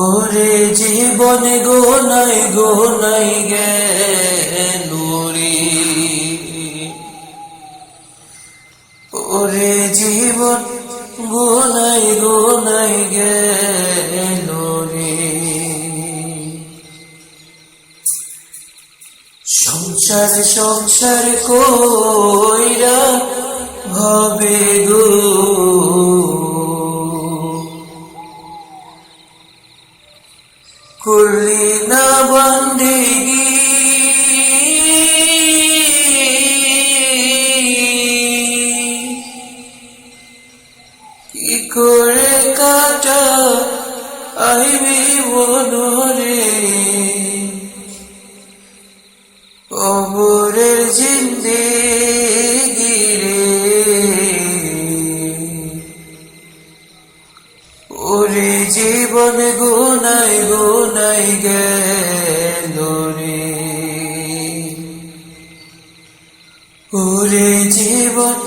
ওরে জীবন গোনাই গোনাই গেল রে ওরে। জীবন গোনাই গোনাই গেল রে সংসার সংসার কইরা ভাবে গো। গুনাই গুনাই গেল ওরে জীবন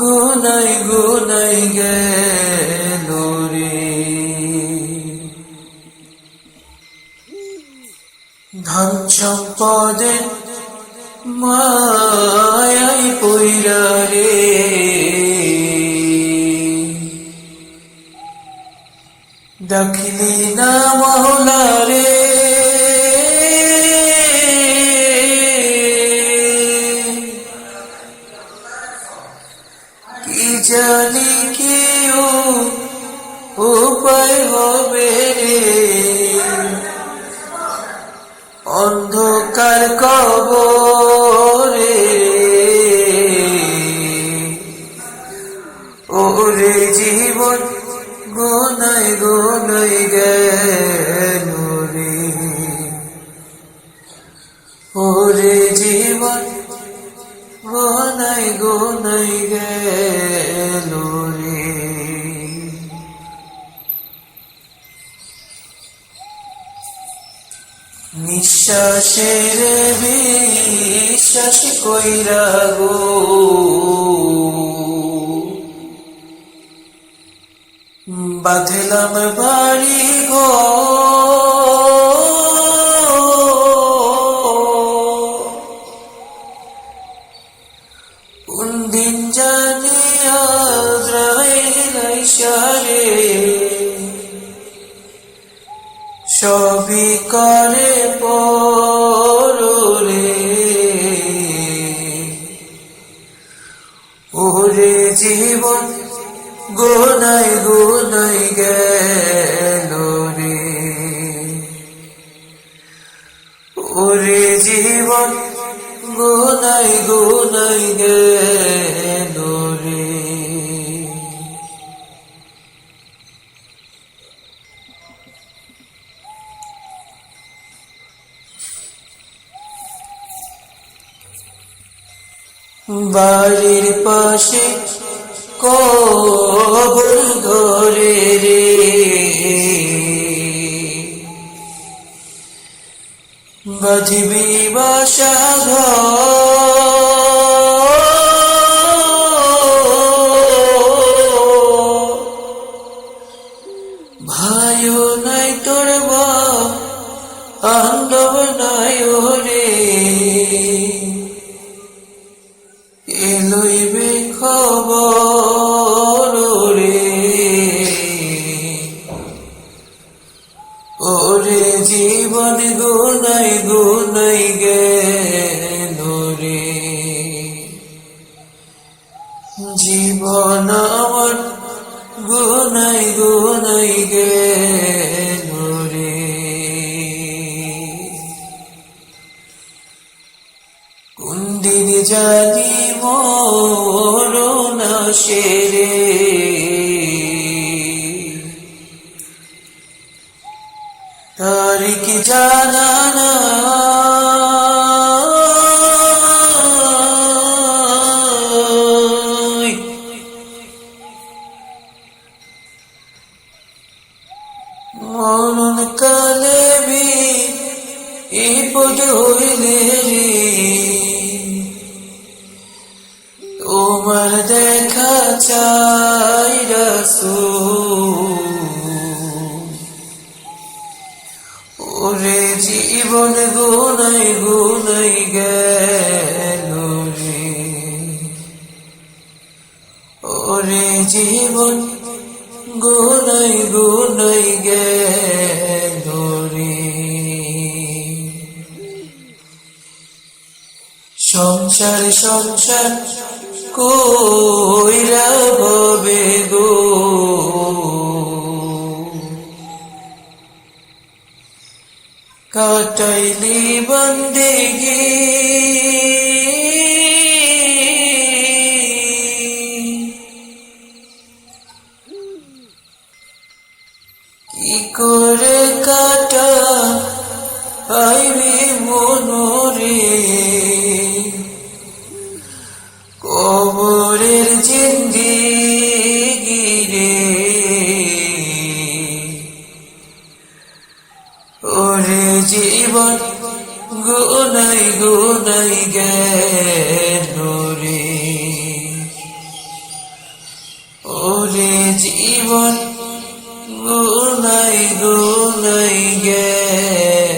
গুনাই গুনাই গেল রে ধন। সম্পদের মায়াই পইরা ডাকিলি না মহলা রে। কি জানি কেউ উপায় হবে অন্ধকার কবরে। ওরে গোনাই গোনাই গেল রে ওরে জীবন গেল রে। নিঃশ্বাসের বিশ্বাস কইরা গো। বাঁধলাম বাড়ি গো। দিন জানি আজরাইল সারে সবই করে পরে ওরে জীবন গোনাই বাড়ির পাশে কবর ধরে রে। বাজবি বাসা ঘর গুনাই গুনাই গেল রে জীবন আমার গুনাই গুনাই গেল রে কোন দিন জানি মরণ তারিখ জানা না। মরণ কালে বি বিপদ হইলে তোমার দেখা চাই জীবন গুনাই গুনাই গেল ওরে জীবন গুনাই গুনাই গেল সংসার সংসার কইরা ভবে গো। কাটাইলি বন্দেগি জীবন গুনাই গুনাই গে রে ওরে জীবন গুনাই গুনাই গেল